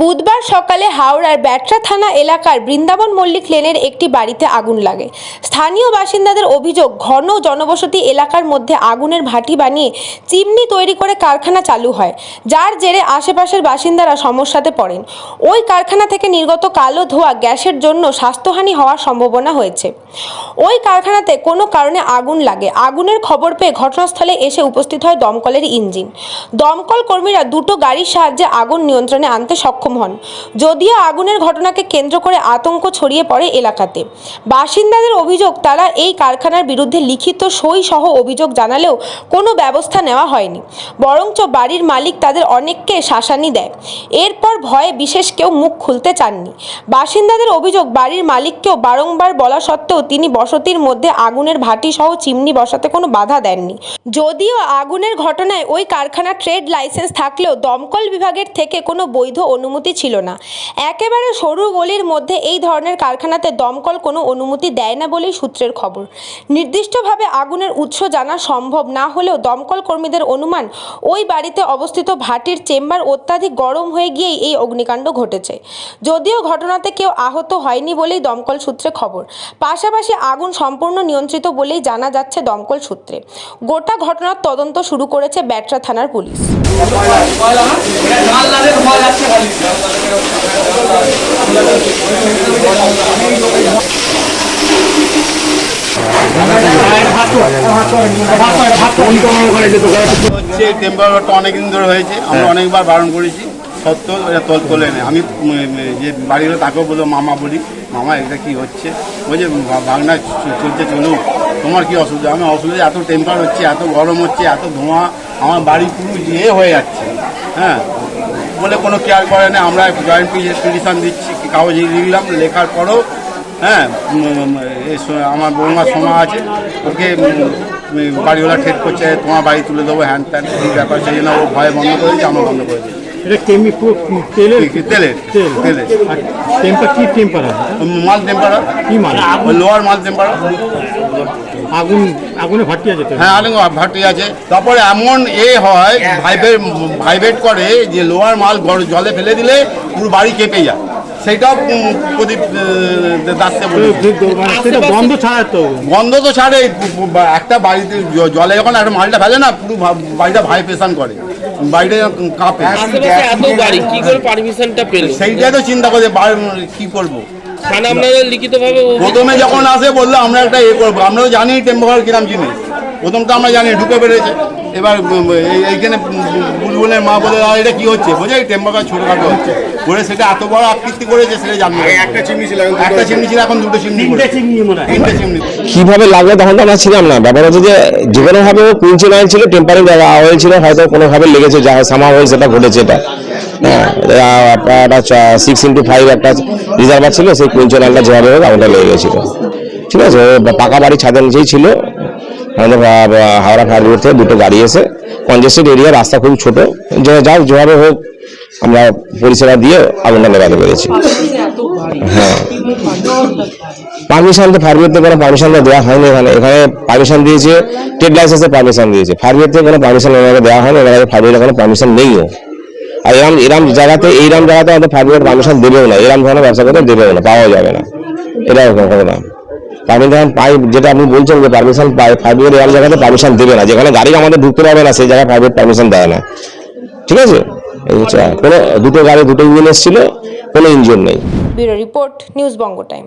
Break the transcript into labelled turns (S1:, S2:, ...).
S1: বুধবার সকালে হাওড়ার ব্যাটরা থানা এলাকার বৃন্দাবন মল্লিক লেনের একটি বাড়িতে আগুন লাগে। স্থানীয় বাসিন্দাদের অভিযোগ, ঘন জনবসতি এলাকার মধ্যে আগুনের ভাটি বানিয়ে চিমনি তৈরি করে কারখানা চালু হয়, যার জেরে আশেপাশের বাসিন্দারা সমস্যাতে পড়েন। ওই কারখানা থেকে নির্গত কালো ধোয়া গ্যাসের জন্য স্বাস্থ্যহানি হওয়ার সম্ভাবনা হয়েছে। ওই কারখানাতে কোনো কারণে আগুন লাগে। আগুনের খবর পেয়ে ঘটনাস্থলে এসে উপস্থিত হয় দমকলের ইঞ্জিন। দমকল কর্মীরা দুটো গাড়ির সাহায্যে আগুন নিয়ন্ত্রণে আনতে সক্ষম হন। যদিও আগুনের ঘটনাকে কেন্দ্র করে আতঙ্ক ছড়িয়ে পড়ে এলাকাতে। বাসিন্দাদের অভিযোগ, তারা এই কারখানার বিরুদ্ধে লিখিত সই সহ অভিযোগ জানালেও কোনো ব্যবস্থা নেওয়া হয়নি। বরঞ্চ বাড়ির মালিক তাদের অনেককে শাসানি দেয়। এরপর ভয়ে বিশেষ কেউ মুখ খুলতে চাননি। বাসিন্দাদের অভিযোগ, বাড়ির মালিককেও বারংবার বলা সত্ত্বেও তিনি বসতির মধ্যে আগুনের ভাটি সহ চিমনি বসাতে কোনো বাধা দেননি। যদিও আগুনের ঘটনায় ওই কারখানার ট্রেড লাইসেন্স থাকলেও দমকল বিভাগের থেকে কোনো বৈধ অনুমতি ছিল না। একেবারে সরু গলির মধ্যে এই ধরনের কারখানাতে দমকল কোনো অনুমতি দেয় না বলেই সূত্রের খবর। নির্দিষ্টভাবে আগুনের উৎস জানা সম্ভব না হলেও দমকল কর্মীদের অনুমান, ওই বাড়িতে অবস্থিত ভাটির চেম্বার অত্যাধিক গরম হয়ে গিয়েই এই অগ্নিকাণ্ড ঘটেছে। যদিও ঘটনাতে কেউ আহত হয়নি বলেই দমকল সূত্রে খবর। পাশাপাশি আগুন সম্পূর্ণ নিয়ন্ত্রিত বলেই জানা যাচ্ছে দমকল সূত্রে। গোটা ঘটনার তদন্ত শুরু করেছে ব্যাটরা থানার পুলিশ।
S2: হচ্ছে টেম্পারেচারটা অনেকদিন ধরে হয়েছে আমরা অনেকবার বারণ করেছি সত্ত্বেও এটা তল তোলে না। আমি যে বাড়িগুলো তাকেও বলব মামা বলি মামা এটা কি হচ্ছে? বলছে বা- বাংলা চলছে চলুক। তোমার কি অসুবিধা? আমি অসুবিধা এত টেম্পার হচ্ছে এত গরম হচ্ছে এত ধোঁয়া আমার বাড়ি পুরো ইয়ে হয়ে যাচ্ছে। হ্যাঁ বলে কোনো কেয়ার করে না, আমরা জয়েন্ট পিটিশন দিচ্ছি, কাগজ লিখলাম, লেখার পরও হ্যাঁ আমার বৌমা সোমা আছে, ওকে বাড়িওয়ালা ঠেট করছে, তোমার বাড়ি তুলে দেবো, হ্যান ত্যান, এই ব্যাপার, সেই জন্য ও ভয় বন্ধ করেছে আমার বন্ধ করেছি
S3: এটা কেমি পুরো তেলের
S2: তেলের?
S3: তেল।
S2: তেলের।
S3: আর টেম্পার কি টেম্পার
S2: মাল টেম্পার?
S3: কি মাল?
S2: লোয়ার মাল টেম্পার।
S3: আগুন আগুনে ভাটি আছে
S2: হ্যাঁ আলঙ্গ ভাটি আছে। তারপরে এমন এ হয় ভাইব্রেট ভাইব্রেট করে যে লোয়ার মাল জলে ফেলে দিলে পুরো বাড়ি কেঁপে যায়। সেটাও প্রদীপ দাসকে বলে।
S3: সেটা বন্ধ ছাড়া তো?
S2: বন্ধ তো ছাড়ে একটা বাড়িতে জলে যখন একটা মালটা ফেলে না পুরো বাড়িটা ভাইব্রেশন করে। বাড়িটা কাপে।
S4: আশেপাশে এত গাড়ি কি করে পারমিশনটা পেল?
S2: সেইটাই তো চিন্তা করে কি করব?
S4: মানে আপনাদের লিখিতভাবে
S2: প্রথমে যখন আসে বলল আমরা একটা এ করব। আমরাও জানি টেম্পোকার কিরাম জিনিস। প্রথম তো আমরা জানি ঢুকে পেরেছে এবার এইখানে বুলবুলের মা বলে "আ, এটা কি হচ্ছে? বোঝা এই টেম্পার ছোটখাটো হচ্ছে। করে সেটা এত বড় আকৃতি করেছে সেটা জানব একটা চিমনি ছিল একটা চিমনি ছিল। এখন দুটো চিমনি তিনটে চিমনি মনে তিনটে চিমনি।
S5: কীভাবে লাগল তখন তো আমরা ছিলাম না। ব্যাপার হচ্ছে যে যে কোনোভাবে ও কুইন্সি লাইন ছিল টেম্পারি অয়েল ছিল হয়তো কোনোভাবে লেগেছে যা সামা হয়ে সেটা ঘটেছে এটা। হ্যাঁ একটা সিক্স ইন্টু ফাইভ একটা রিজার্ভার ছিল সেই লাইনটা যেভাবে হোক আগুনটা লেগে গেছিল। ঠিক আছে পাকা বাড়ি ছাদের নিচেই ছিল। আমাদের হাওড়া ফায়ার ব্রিগেড থেকে দুটো গাড়ি এসে কনজেস্টেড এরিয়া রাস্তা খুব ছোট। যে যেভাবে হোক আমরা পরিষেবা দিয়ে আগুনটা নেভাতে পেরেছি। হ্যাঁ। পারমিশন তো ফায়ার থেকে কোনো পারমিশন দেওয়া হয়নি এখানে। এখানে পারমিশন দিয়েছে ট্রেড লাইসেন্সে পারমিশন দিয়েছে। ফায়ার থেকে কোনো পারমিশন এখানে দেওয়া হয়নি এখানে ফায়ার কোনো পারমিশন নেইও। আর এরম এরম জায়গাতে, এইরম জায়গাতে আমাদের ফায়ার পারমিশন দেবেও না। এরম ধরনের ব্যবসা করতে দেবেও না পাওয়া যাবে না। এটা কোনো না। পারমিশন পাই যেটা আপনি বলছেন যে পারমিশন পাই ফাইভের রেয়াল জায়গাতে পারমিশন দেবে না। যেখানে গাড়ি আমাদের ঢুকতে পারবে না, সেই জায়গায় ফায়ার পারমিশন দেয় না। ঠিক আছে? কোনো দুটো গাড়ি, দুটো ইঞ্জিন এসেছিল, কোনো ইঞ্জিন নেই।
S1: Bureau report, news Banga time.